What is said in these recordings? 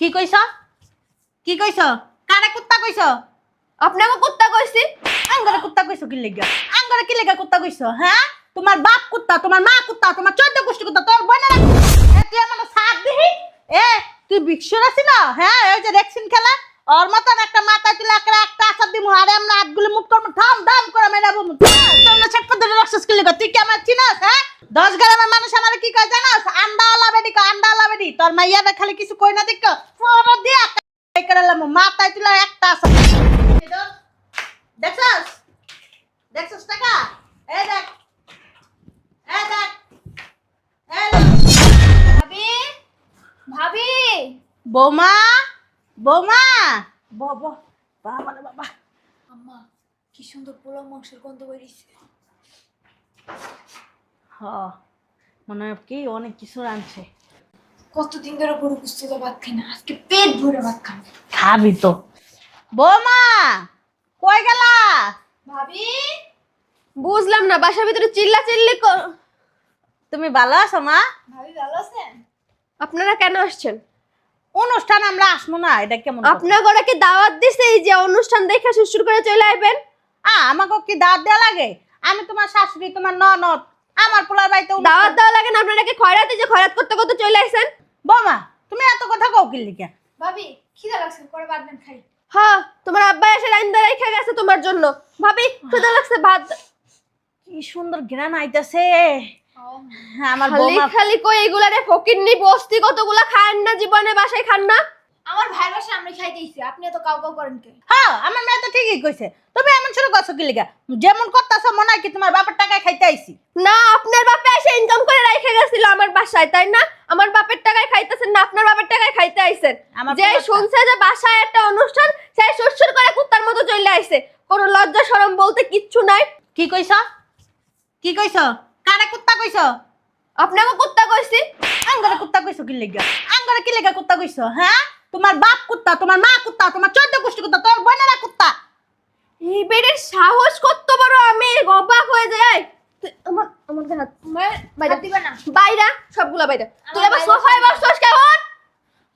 কি কইছ? কি কইছ? কারে কুত্তা কইছ? আপনাকে কুত্তা কইছি। আঙ্গরে কুত্তা কইছ কি লাগা? আঙ্গরে কি লেগা কুত্তা কইছ হ্যাঁ? তোমার বাপ কুত্তা, তোমার মা কুত্তা, তোমার চোদ্দ গোষ্ঠী কুত্তা, তোর বোনের তুই আমার সাথ দিহি এ, তুই বিক্ষুর আছিস না? হ্যাঁ ওই যে রেক্সিন খেলা? ওর মতন একটা মাথা তুলে একটা একটা আসার দিমু, আরে আমরা হাতগুলো মুখ করব থাম দাম করে মেরাবো তোমরা ছটপট ধরে রাখছিস কি তুই কি আমার চিনাস হ্যাঁ? দশ গ্রামের মানুষ আমার কি কয় জানাস? আন্ডাওয়ালা বেডি কয়, আন্ডাওয়ালা বেডি। তোর মাইয়াটা খালি কিছু কই না দেখ? পুরো দিয়া কাই করালাম মাথায় তুলে একটা আসা দেখছস? দেখছস টাকা? এই দেখ। এই দেখ। ভাবি? ভাবি? বৌমা? বৌমা! বাবা বাবা বাবা আম্মা কি সুন্দর পোলাও মাংসের গন্ধ বেরিয়েছে। হ মনে হয় কি অনেক কিছু রাঁধছে। কতদিন ধরে গরু কুস্তিতে ভাত খাই না আজকে পেট ভরে ভাত খাব। খাবি তো। বৌমা কই গেলা? ভাবি? বুঝলাম না বাসার ভিতরে চিল্লা চিল্লি তুমি ভালো আছো মা? ভাবি ভালো আছেন? আপনারা কেন আসছেন? অনুষ্ঠান আমরা আসব না এটা কেমন আপনার ঘরে কি দাওয়াত দিছে এই যে অনুষ্ঠান দেখে সুসুর করে চলে আইবেন? আ আমাকে কি দাওয়াত দেওয়া লাগে? আমি তোমার শাশুড়ি তোমার ননদ আমার পোলার বাড়িতে দাওয়াত দেওয়া লাগে না? আপনারা কি খয়রাতে যে খয়রাত করতে করতে চলে আইছেন? বৌমা তুমি এত কথা কও কি লিখে? ভাবি খিদা লাগছে পরে বাদ দেন খাই। হ্যাঁ তোমার আব্বা এসে রাইন্দা রেখে গেছে তোমার জন্য। ভাবি ক্ষুদা লাগছে ভাত কি সুন্দর ঘ্রাণ আইতাছে। আমার খালি খালি কই এগুলা রে ফকিরনি বস্তি কতগুলা খান না জীবনে বাসায় খান না? আমার ভাইয়ের বাসা আমি খাইতেইছি আপনি এত কাউ কাউ করেন কে? হ্যাঁ আমার মেয়ে তো ঠিকই কইছে। তুমি এমন শুরু করছ কি লিখে যেমন করতেছো মনে হয় কি তোমার বাপের টাকায় খাইতে আইছি। না আপনার বাপে এসে ইনকাম করে রেখে গেছিল আমার বাসায় তাই না? আমার বাপের টাকায় খাইতেছেন না আপনার বাপের টাকায় খাইতে আইছেন। যে শুনছে যে বাসায় একটা অনুষ্ঠান সেই সুসুর করে কুত্তার মতো চলে আইছে। কোনো লজ্জা শরম বলতে কিচ্ছু নাই। কি কইছ? কি কইছ? কারে কুত্তা কইছ? আপনাকে কুত্তা কইছি। আঙ্গরে কুত্তা কইছো কি লিখে আঙ্গরে কি লিখে কুত্তা কইছ হ্যাঁ? তোমার বাপ কুত্তা তোমার মা কুত্তা তোমার চোদ্দ গোষ্ঠী কুত্তা তোর বোনেরা কুত্তা। এই বেডের সাহস কত বড় আমি অবাক হয়ে যাই। তুই আমার আমার হাত বাইরে। দিবা না। বাইরা সবগুলা বাইরা। তুই আমার আবার বাইরে সোফায় বসছস কেমন?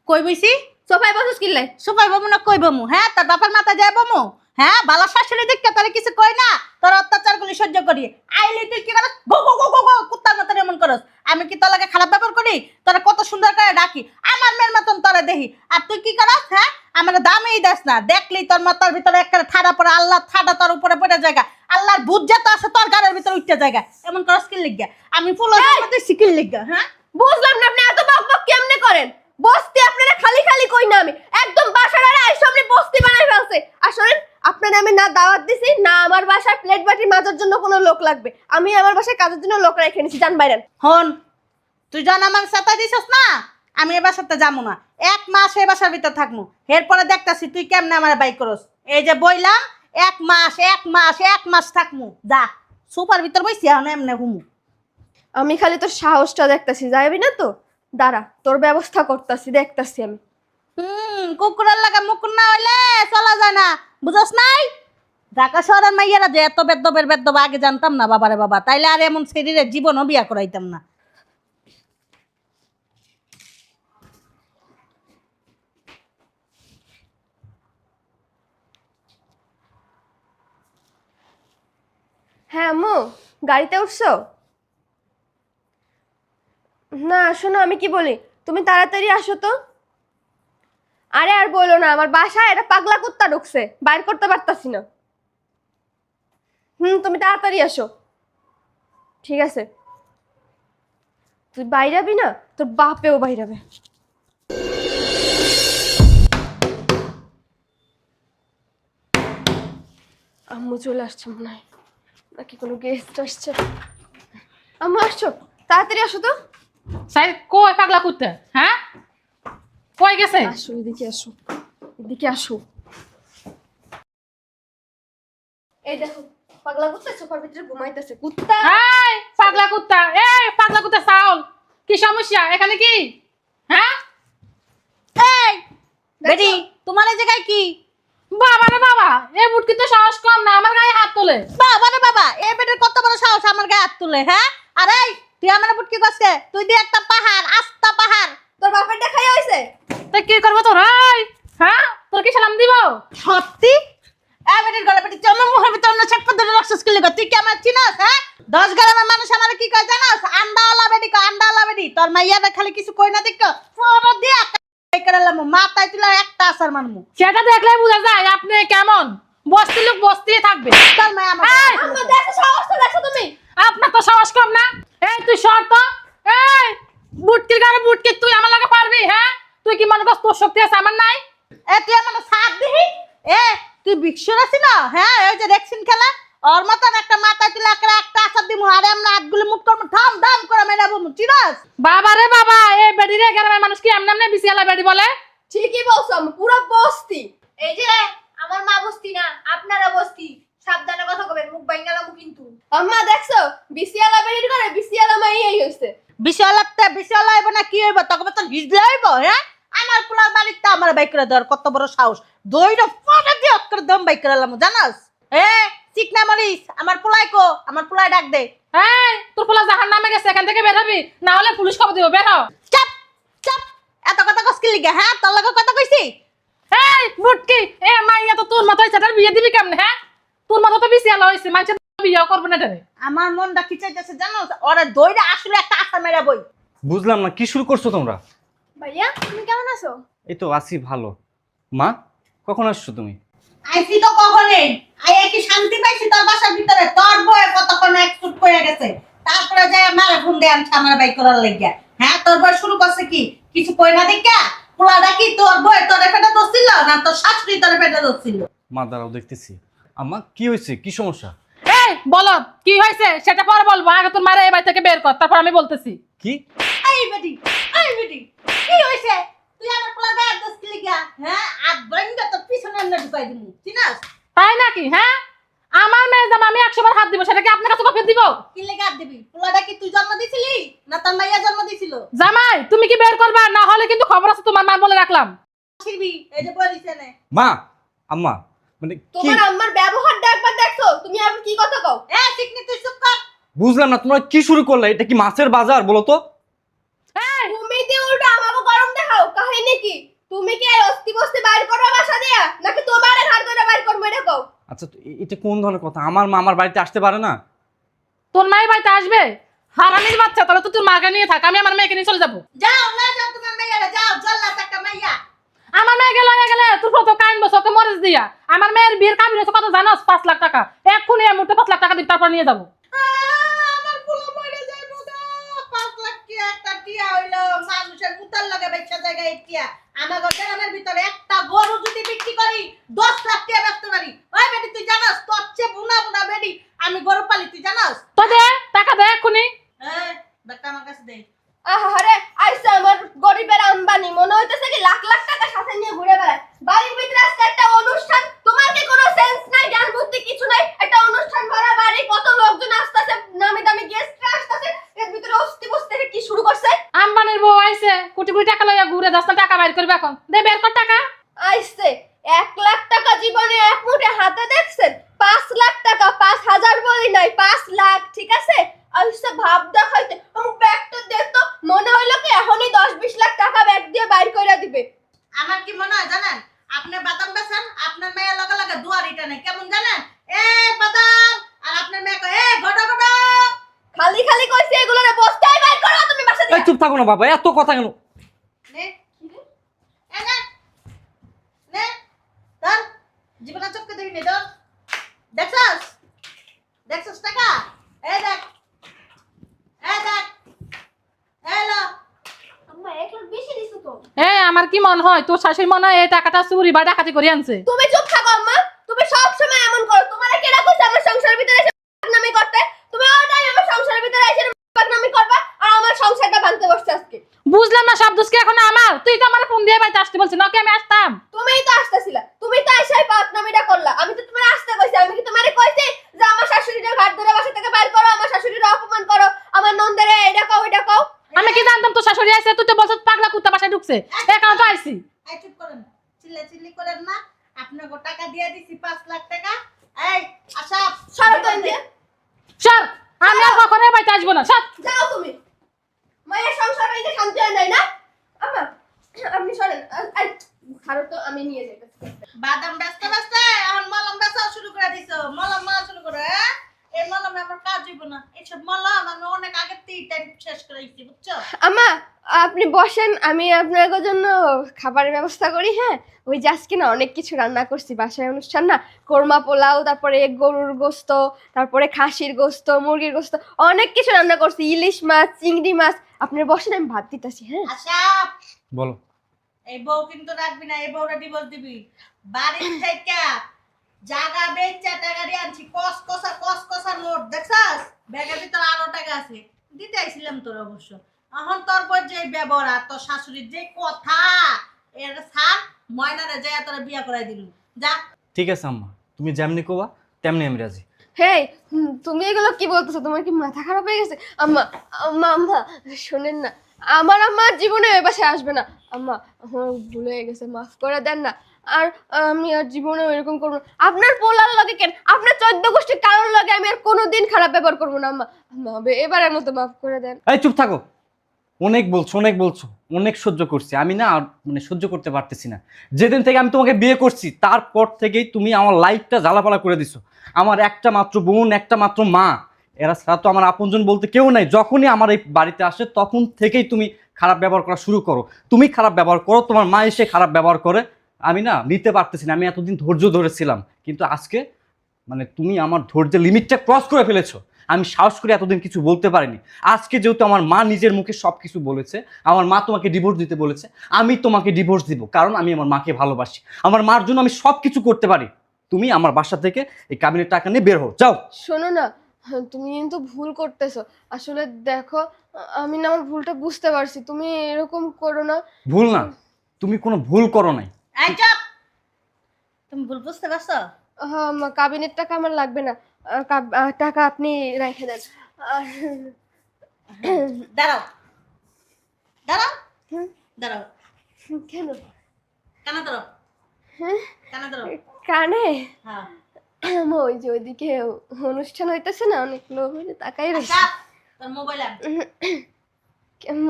কই বইছি? সোফায় বসছস কিল্লাই সুপাই বামু না কই বামু? হ্যাঁ তার বাপের মাথা যায় বামু। হ্যাঁ বালা শাশুড়ি দেখতে তোর কিছু কই না? তোর অত্যাচার গুলি সহ্য করি। আইলি তুই কি করস? গো গো গো গো কুত্তার মতন এমন করস। আমি কি তোর লাগে খারাপ ব্যাপার করি? তোরা কত সুন্দর করে ডাকি। আমার মেয়ের মতন তোরা দেখি। আর তুই কি করস হ্যাঁ? আমার দামেই দেস না। দেখলি তোর মাথার ভিতরে একটা ঠাডা পড়ে আল্লাহ ঠাডা তোর উপরে পড়ে জায়গা। আল্লাহর ভূত যত আছে তোর গাড়ির ভিতরে উঠতে জায়গা। এমন করস কি লিগা? আমি ফুল তুই শিখিল লিগা হ্যাঁ? বুঝলাম না আপনি এত বক বক কেমনে করেন? বস্তি আপনারা খালি খালি কই না আমি একদম বাসার আরে আইসা আপনি বস্তি বানাই ফেলছে আসলে আপনারা আমি না দাওয়াত দিছি না আমার বাসায় প্লেট বাটি মাজার জন্য কোনো লোক লাগবে। আমি আমার বাসায় কাজের জন্য লোক রেখে নিছি জান বাইরেন। হন তুই যখন আমার সাথে দিছস না আমি এবার সাথে যাব না। এক মাস এই বাসার ভিতর থাকব। এরপরে দেখতাছি তুই কেমনে আমার বাইক করস। এই যে বইলাম এক মাস এক মাস এক মাস থাকমু যা সুপার ভিতর বইছি এখন এমনি হুমু আমি খালি তোর সাহসটা দেখতাছি যাবি না তো? দাঁড়া তোর ব্যবস্থা করতাছি দেখতাছি আমি। হুম কুকুরের লাগা মুকুর না হইলে চলা যায় না। বুঝস নাই? ঢাকা শহরের মাইয়ারা যে এত বেদ্যবের বেদ্যব আগে জানতাম না বাবারে বাবা। তাইলে আর এমন শরীরের জীবনও বিয়া করাইতাম না। হ্যাঁ আম্মু, গাড়িতে উঠছো? না, শোনো, আমি কি বলি? তুমি তাড়াতাড়ি আসো তো। আরে আর বলো না, আমার বাসায় একটা পাগলা কুত্তা ঢুকছে, বাইর করতে পারতাছি না। হুম, তুমি তাড়াতাড়ি আসো। ঠিক আছে। তুই বাইরাবি না, তোর বাপেও বাইরাবে। আম্মু চলে আসছে মনে হয়। নাকি কোনো গেস্ট আসছে? আম্মু, আসছো? তাড়াতাড়ি আসো তো। সাই কো পাগলা কুত্তা? হ্যাঁ? কই গেছে? আসো এদিকে আসো। এদিকে আসো। এই দেখো পাগলা কুত্তা সোফার ভিতরে ঘুমাইতেছে। কুত্তা! এই পাগলা কুত্তা! এই পাগলা কুত্তা চাউল! কি সমস্যা? এখানে কি? হ্যাঁ? এই বেটি তোমার এই জায়গায় কি? বাবা রে বাবা এই বুটকি তো সাহস কম না আমার গায়ে হাত তোলে। বাবা রে বাবা এ বেটার কত বড় সাহস আমার গায়ে হাত তুলে হ্যাঁ? আরে তুই আমার বুটকি কসকে তুই দিয়ে একটা পাহাড় আস্তা পাহাড়। তোর বাপের দেখাই হয়েছে তা কি করব তোর? হ্যাঁ? তোর কি সালাম দিব? সত্যি? এ বেটির গলা বেটি চমন মুখের ভিতর অন্য ধরে রাখছিস কি লিগা? তুই কি আমার চিনাস হ্যাঁ? দশ গ্রামের মানুষ আমার কি কয় জানাস? আন্ডা আন্ডাওয়ালা বেটি কয় আন্ডাওয়ালা বেটি তোর মাইয়াটা খালি কিছু কই না দেখ পুরো দিয়া কাই করালাম মাথায় তুলা একটা আসার মানমু সেটা দেখলে বোঝা যায় আপনি কেমন? বস্তি লোক বস্তি থাকবে। তোর মাই আমার এই, আম্মা দেখো সাহস দেখো তুমি। আপনার তো সাহস কম না? এই তুই সর তো। এই! বুটকির গানে বুটকি তুই আমার লাগে পারবি হ্যাঁ? তুই কি মনে করছ তোর শক্তি আছে আমার নাই? এ তুই আমার সাথ দিহি এ তুই বিক্ষুর আছি না? হ্যাঁ ওই যে রেক্সিন খেলা? ওর মতন একটা মাথায় তুলা একটা একটা আসার দিমু আরে আমরা হাতগুলো মুখ করব ঠাম দাম করে মেরাবো চিনাস? বাবা রে বাবা এই বেডি রে গ্রামের মানুষ কি এমন এমনি বিসিয়ালা বেডি বলে? ঠিকই বলছো আম্মা, পুরো বস্তি। এই যে আমার মা বস্তি না আপনারা বস্তি। সাবধানে কথা কবেন মুখ বাইঙ্গালামু কিন্তু। আম্মা দেখছ বিসিয়ালা বেরিয়ে করে বিসিয়ালা মাই এই হইছে বিশালাতে বিশাল হইব না কি হইব? তখন তো হিজলে হইব হ্যাঁ? আমার পোলার বাড়িতে আমার বাইক করে দেওয়ার কত বড় সাহস। দইটা ফটা দিয়ে অক্কর দম বাইক করে এলাম জানাস? এ চিকনা মরিস আমার পোলাই কো আমার পোলাই ডাক দে। এই তোর পোলা জাহান নামে গেছে এখান থেকে বের হবি? না হলে পুলিশ খবর দিব বের চাপ চাপ এত কথা কসকি লিগে হ্যাঁ? তোর লগে কথা কইছি? এই বুটকি এ মাইয়া তো তোর মতো হয়েছে তার বিয়ে দিবি কেমনে হ্যাঁ? তোর মতো তো বিসিয়ালা হয়েছে মানুষের বিয়ে করবে না তারে আমার মনটা কি চাইতেছে জানোস ওরা দইটা আসলে একটা আশা মেরা বই। বুঝলাম না কি শুরু করছ তোমরা? ভাইয়া তুমি কেমন আছো? এই তো আছি ভালো। মা কখন আসছো তুমি? আইসি তো কখনে আই কি শান্তি পাইছি তোর বাসার ভিতরে। তোর বয়ে কতক্ষণ একসুট করে গেছে? তারপরে যাই আমার ফোন দিয়ে আনছে আমার বাইক করার লাগিয়া। হ্যাঁ তোর বয় শুরু করছে কি? কিছু কই না দেখা পোলাটা কি তোর বয় তোর পেটে দোষছিল না তোর শাশুড়ি তোর পেটে মা দাঁড়াও দেখতেছি। আম্মা কি হয়েছে? কি সমস্যা? এই বলো কি হয়েছে? সেটা পরে বলব। আগে তোর মারে এই বাড়ি থেকে বের কর তারপর আমি বলতেছি। কি? এই বেটি এই বেটি কি হইছে তুই আমার পোলা গায়ে দোষ কি লিগা হ্যাঁ? আর বন্ধা তোর পিছনে এমনি ঢুকাই দিমু চিনাস? তাই নাকি হ্যাঁ? আমার মেয়ে জামা আমি একশো বার হাত দিব সেটা কি আপনার কাছে কফি দিব? কি লেগে আর দিবি? পোলাটা কি তুই জন্ম দিছিলি? না তোর মাইয়া জন্ম দিছিল? জামাই তুমি কি বের করবা? না হলে কিন্তু খবর আছে তোমার মা বলে রাখলাম। ছিড়বি এই যে বলিস নে মা আম্মা মানে তোমার আম্মার ব্যবহারটা একবার দেখছ তুমি আর কি কথা কও? এ চিকনি তুই চুপ কর। বুঝলাম না তোমরা কি শুরু করলে? এটা কি মাছের বাজার বলো তো? তুমি দিয়ে উল্টো আমাকে গরম দেখাও কাহিনী কি? তুমি কি এই অস্তি বস্তি বাইর করো বাসা দিয়া নাকি তোমার ঘর করে বাইর করব এটা কও? আচ্ছা তো এটা কোন ধরনের কথা? আমার মা আমার বাড়িতে আসতে পারে না? তোর মাই বাড়িতে আসবে? হারানির বাচ্চা তাহলে তো তোর মাকে নিয়ে থাক আমি আমার মেয়েকে নিয়ে চলে যাব। যাও না যাও তোমার মাইয়ারা যাও জল্লাদ একটা মাইয়া। আমার মেয়ে গেলে গেলে তোর কত কাইন বস ওকে মরিস দিয়া। আমার মেয়ের বিয়ের কাবিন হচ্ছে কত জানাস? পাঁচ লাখ টাকা। এক্ষুনি আমি মুহূর্তে পাঁচ লাখ টাকা দিবি, তারপর নিয়ে যাব। আমার পোলা মরে যাইবো গো। পাঁচ লাখ টিয়া একটা টিয়া হইল মানুষের মুতার লগে বেচা জায়গায় এই টিয়া আমার গ্রামের ভিতরে একটা গরু যদি বিক্রি করি দশ লাখ টিয়া বেচতে পারি ওই বেটি তুই জানাস তোর চেয়ে বুনা বুনা বেটি আমি গরু পালি তুই জানাস তো দে টাকা দে এক্ষুনি হ্যাঁ বেটা আমার কাছে দে আহারে আইসা আমার গরিবের আম্বানি মনে হইতেছে কি লাখ লাখ টাকা সাথে নিয়ে ঘুরে বেড়ায় বাড়ির ভিতরে আজকে একটা অনুষ্ঠান তোমার কি কোনো সেন্স নাই জ্ঞান বুদ্ধি কিছু নাই একটা অনুষ্ঠান ভরা বাড়ি কত লোকজন আসতেছে নামি দামি গেস্টরা আসতেছে এর ভিতরে অস্তি বস্তি কি শুরু করছে আম্বানির বউ আইছে কোটি কোটি টাকা লইয়া ঘুরে দশ লাখ টাকা বাইর করবে এখন দে বের কর টাকা আইসে এক লাখ টাকা জীবনে এক মুঠে হাতে দেখছেন? পাঁচ লাখ টাকা পাঁচ হাজার বলি নাই পাঁচ লাখ ঠিক আছে? আইসে ভাব দেখাইতে আমার ব্যাগটা দেখতো মনে হইল কি এখনই দশ বিশ লাখ টাকা ব্যাগ দিয়ে বাইর করে দিবে। আমার কি মনে হয় জানেন? আপনি বাদাম বেছেন আপনার মেয়ের লগে লগে দুয়ারিটা নেই কেমন জানেন? এ বাদাম! আর আপনার মেয়ে কয় এ ঘটা ঘটা! খালি খালি কইছে এগুলো না বস্তায় বাইর করো তুমি বাসা দিয়ে। চুপ থাকো না বাবা এত কথা কেন? নে এ নে ধর জীবনা চক্কে দেখিনি নে ধর। দেখছস? দেখছস টাকা? এই দেখ। এই দেখ। এই লো। আম্মা এক লাখ বেশি দিছো তো। এ আমার কি মন হয়? তোর শাশুড়ি মনে হয় এই টাকাটা চুরি বা ডাকাতি করে আনছে। তুমি চুপ থাকো আম্মা তুমি সব সময় এমন করো তোমার কেডা কইছে আমার সংসারের ভিতরে এসে নামি করতে তুমি ওই টাইম আমার সংসারের ভিতরে এসে নামি করবা আর আমার সংসারটা ভাঙতে বসছে আজকে বুঝলাম না সব দোষ কি এখন আমার তুই তো আমার ফোন দিয়ে বাড়িতে আসতে বলছিস নাকি আসতাম। তুমিই তো আসতেছিলা। তুমি তো এসেই বদনামিটা করলা। আমি তো তোমার আসতে কইছি। আমি কি তোমারে কইছি যে আমার শাশুড়িটা ঘাট ধরে বাসা থেকে বাইর করো আমার শাশুড়ির অপমান করো আমার নন্দেরে এটা কও এটা কও? আমি কি জানতাম তোর শাশুড়ি আসছে তুই তো বলছিস পাগলা কুত্তা বাসায় ঢুকছে। এ তো আইসি এই চুপ করেন। চিল্লা চিল্লি করেন না। আপনাকে টাকা দিয়ে দিছি পাঁচ লাখ টাকা। এই আশা সরো তো ইন্দিয়া সর। আমি আর কখনো বাড়িতে আসব না। সর। যাও তুমি। মায়ের সংসার শান্তি হয় না? আমা আপনি সরেন আই খারো তো আমি নিয়ে যাইতেছি। বাদাম বেচতে বেচতে এখন মলম বেচাও শুরু করে দিছো। মলম মারা শুরু করে হ্যাঁ? এই মলমে আমার কাজ হইব না। এইসব মলম আমি অনেক আগের থেকে টাইম শেষ করে দিচ্ছি বুঝছ? আমা আপনি বসেন আমি আপনার জন্য খাবারের ব্যবস্থা করি হ্যাঁ? ওই যে আজকে না অনেক কিছু রান্না করছি বাসায় অনুষ্ঠান না। কোরমা পোলাও তারপরে গরুর গোস্ত তারপরে খাসির গোস্ত মুরগির গোস্ত অনেক কিছু রান্না করছি। ইলিশ মাছ চিংড়ি মাছ। আপনি বসেন আমি ভাত দিতেছি হ্যাঁ? আচ্ছা বলো। এই বউ কিন্তু রাখবি না এই বউটা ডিভোর্স দিবি। বাড়ির থেকে জায়গা বেচা টাকা দিয়ে আনছি কস কষা কস কষা নোট দেখছাস? ব্যাগের ভিতরে আরও টাকা আছে। দিতে আইছিলাম তোর অবশ্য। এখন তোর পর যে ব্যবহার আর তোর শাশুড়ির যে কথা এর সার ময়নারে যায় তোরা বিয়া করাই দিলু যা। ঠিক আছে আম্মা তুমি যেমনি কোবা তেমনি আমি রাজি। হেই তুমি এগুলো কি বলতেছো? তোমার কি মাথা খারাপ হয়ে গেছে? আম্মা আম্মা আম্মা শোনেন না। আমার আম্মা জীবনে ওই বাসায় আসবে না। আম্মা, আমার ভুল গেছে, মাফ করে দেন না। আর, আমি আর জীবনে এরকম করব না। আপনার পোলার লাগে কেন? আপনার চোদ্দ গোষ্ঠীর কারোর লাগে আমি আর কোনোদিন খারাপ ব্যবহার করব না, আম্মা। আম্মা এবারের মতো মাফ করে দেন। এই, চুপ থাকো। অনেক বলছো অনেক বলছো। অনেক সহ্য করছি। আমি না আর মানে সহ্য করতে পারতেছি না। যেদিন থেকে আমি তোমাকে বিয়ে করছি, তারপর থেকেই তুমি আমার লাইফটা জ্বালাপালা করে দিছো। আমার একটা মাত্র বোন, একটা মাত্র মা। এরা ছাড়া তো আমার আপনজন বলতে কেউ নাই। যখনই আমার এই বাড়িতে আসে, তখন থেকেই তুমি খারাপ ব্যবহার করা শুরু করো। তুমি খারাপ ব্যবহার করো, তোমার মা এসে খারাপ ব্যবহার করে। আমি না নিতে পারতেছি না, আমি এতদিন ধৈর্য ধরেছিলাম। কিন্তু আজকে মানে তুমি আমার ধৈর্যের লিমিটটা ক্রস করে ফেলেছো। আমি সাহস করে এতদিন কিছু বলতে পারিনি। আজকে যেহেতু আমার মা নিজের মুখে সব কিছু বলেছে, আমার মা তোমাকে ডিভোর্স দিতে বলেছে, আমি তোমাকে ডিভোর্স দিব, কারণ আমি আমার মাকে ভালোবাসি। আমার মার জন্য আমি সব কিছু করতে পারি। তুমি আমার বাসা থেকে এই কাবিনের টাকা নিয়ে বের হও, যাও। শোনো না তুমি কিন্তু ভুল করতেছো। আসলে দেখো আমি না আমার ভুলটা বুঝতে পারছি। তুমি এরকম করো না। ভুল না। তুমি কোনো ভুল করো নাই। এই চাপ! তুমি ভুল বুঝতে পারছ? হ্যাঁ মা, কাবিনের টাকা আমার লাগবে না। আহ, কাব- আহ, টাকা আপনি রেখে দেন। আর দাঁড়াও। দাঁড়াও। হুম, দাঁড়াও। কেন? কানা দাঁড়াও হ্যাঁ? কানা দাঁড়াও কানে? হ্যাঁ। ওই যে ওইদিকে অনুষ্ঠান হইতেছে না অনেক লোক তাকাই রয়েছে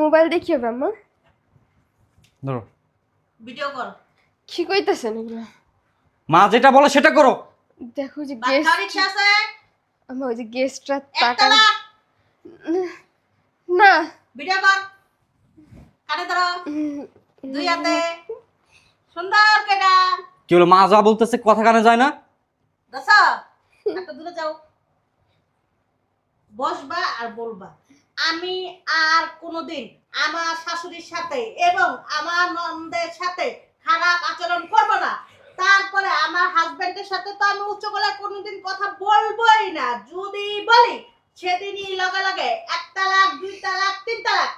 মোবাইল দেখি হবে আম্মা। ধরো। ভিডিও কর। কি কইতেছেন এগুলো? মা যেটা বলে সেটা করো। দেখো যে গেস্ট আছে? আমার ওই যে গেস্টরা একটা না। ভিডিও কর। কানে ধরো। দুই হাতে। সুন্দর কেডা। কি হলো মা যা বলতেছে কথা কানে যায় না? দশ একটা দূরে যাও। বসবা আর বলবা। আমি আর কোনোদিন আমার শাশুড়ির সাথে এবং আমার নন্দের সাথে খারাপ আচরণ করব না। তারপরে আমার হাজবেন্ডের সাথে তো আমি উচ্চ গলায় কোনোদিন কথা বলবোই না। যদি বলি সেদিনই লগে লগে এক তালাক দুই তালাক তিন তালাক।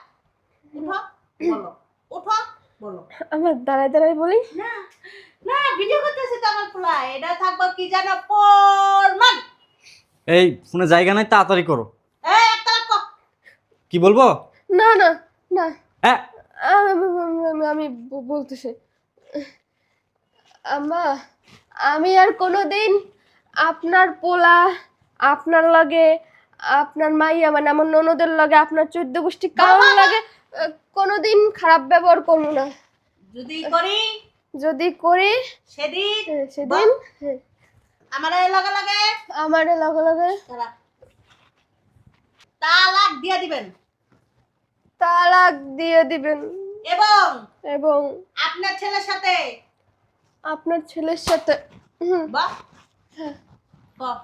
উঠো বলো। উঠো বলো। আমার দাঁড়ায় দাঁড়ায় বলি? না। না ভিডিও করতেছি তো আমার পোলা এটা থাকব কি জানো? প্রমাণ এই ফোনে জায়গা নাই তাড়াতাড়ি করো। এই একটা লাখ কি বলব? না না না। হ্যাঁ আমি- আমি- আমি ব- বলতেছি। আম্মা আমি আর কোনোদিন আপনার পোলা আপনার লগে আপনার মাইয়া মানে আমার ননদের লগে আপনার চোদ্দ গোষ্ঠী কারোর লাগে আহ, কোনোদিন খারাপ ব্যবহার করব না। যদি করি যদি করি সেদিন হ্যাঁ, সেদিন হ্যাঁ, আমার লগে লগে। আমার লগে লগে। তালাক দিয়ে দিবেন। তালাক দিয়ে দিবেন। এবং এবং আপনার ছেলের সাথে। আপনার ছেলের সাথে। বাহ হ্যাঁ, বাহ,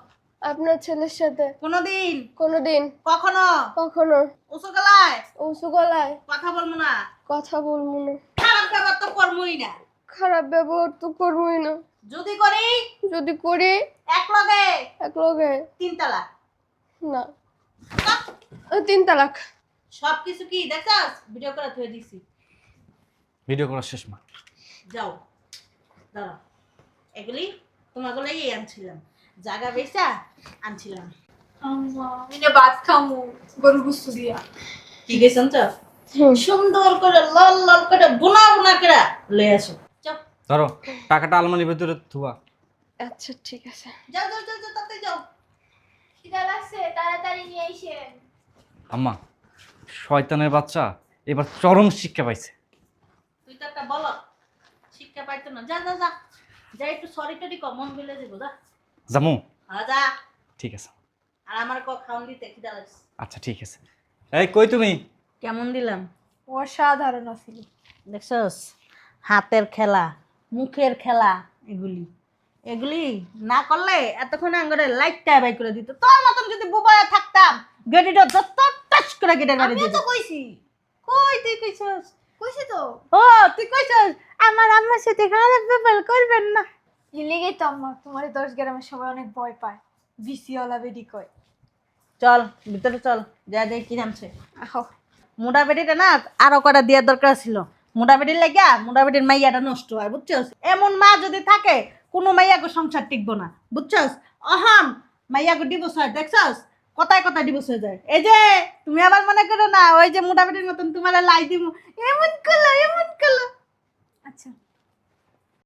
আপনার ছেলের সাথে। কোনোদিন। কোনোদিন। কখনো। কখনো। উঁচু গলায়। উঁচু গলায়। কথা বলব না। কথা বলব না। খারাপ ব্যাপার তো করবোই না। খারাপ ব্যবহার তো করবোই না। যদি করি? যদি করি? এক লগে? এক লগে। তিন তালাক? না। ও, তিন তালাক। সব কিছু কি দেখছাস? ভিডিও করে থয়ে দিছি। ভিডিও করা শেষ মা। যাও। দাঁড়াও। এগুলি তোমাগুলোই আনছিলাম। জায়গা বেচা আনছিলাম। আমি না ভাত খামু গরু গুস্তু দিয়া। কি গেছেন তো? সুন্দর করে লাল লাল করে বোনা বোনা করে লয়ে আসো। ধরো টাকাটা আলমারির ভেতরে থুয়া আচ্ছা ঠিক আছে। যাও যাও যাও যাও তাতে যাও। খিদা লাগছে তাড়াতাড়ি নিয়ে আইসেন আম্মা শয়তানের বাচ্চা এবার চরম শিক্ষা পাইছে। তো একটা বল শিক্ষা পাইতো না। যা যা যা। যা একটু সরি টরি কম মন গেলে যাব যা। জামু। হ্যাঁ যা। ঠিক আছে। আর আমার ক খাওয়ান দিতে খিদা লাগছে। আচ্ছা ঠিক আছে। এই কই তুমি? কেমন দিলাম? অসাধারণ ছিল দেখছস? হাতের খেলা। মুখের খেলা এগুলি। এগুলি না করলে এতক্ষণ আঙ্গরে লাইটটা বাই করে দিত। তোর মতন যদি বুবায়া থাকতাম গেটিটা যত টাচ করে গেটের আমিও দিত তো কইছি। কই তুই কইছস? কইছি তো। ও তুই কইছস? আমার আম্মার সাথে খারাপ ব্যাপার করবেন না। ইলেগেই তো আম্মা তোমার দশ গ্রামের সবাই অনেক ভয় পায়। বিসিওয়ালা বেডি কয়। চল ভিতরে চল যা দেখি কি নামছে। আহো। মুডা বেটিটা না আরও কটা দেওয়ার দরকার ছিল। মুডা বেটির লাগিয়া মুডা বেটির মাইয়াটা নষ্ট হয়, বুঝছস? এমন মা যদি থাকে, কোনো মাইয়াকে সংসার টিকবো না, বুঝছস? অহন, মাইয়াকে ডিভোর্স হয়, দেখছস? কথায় কথায় ডিভোর্স হয়ে যায়। এই যে, তুমি আবার মনে করো না, ওই যে মুডা বেটির মতন তোমার লাই দিব এমন করল এমন করল। আচ্ছা।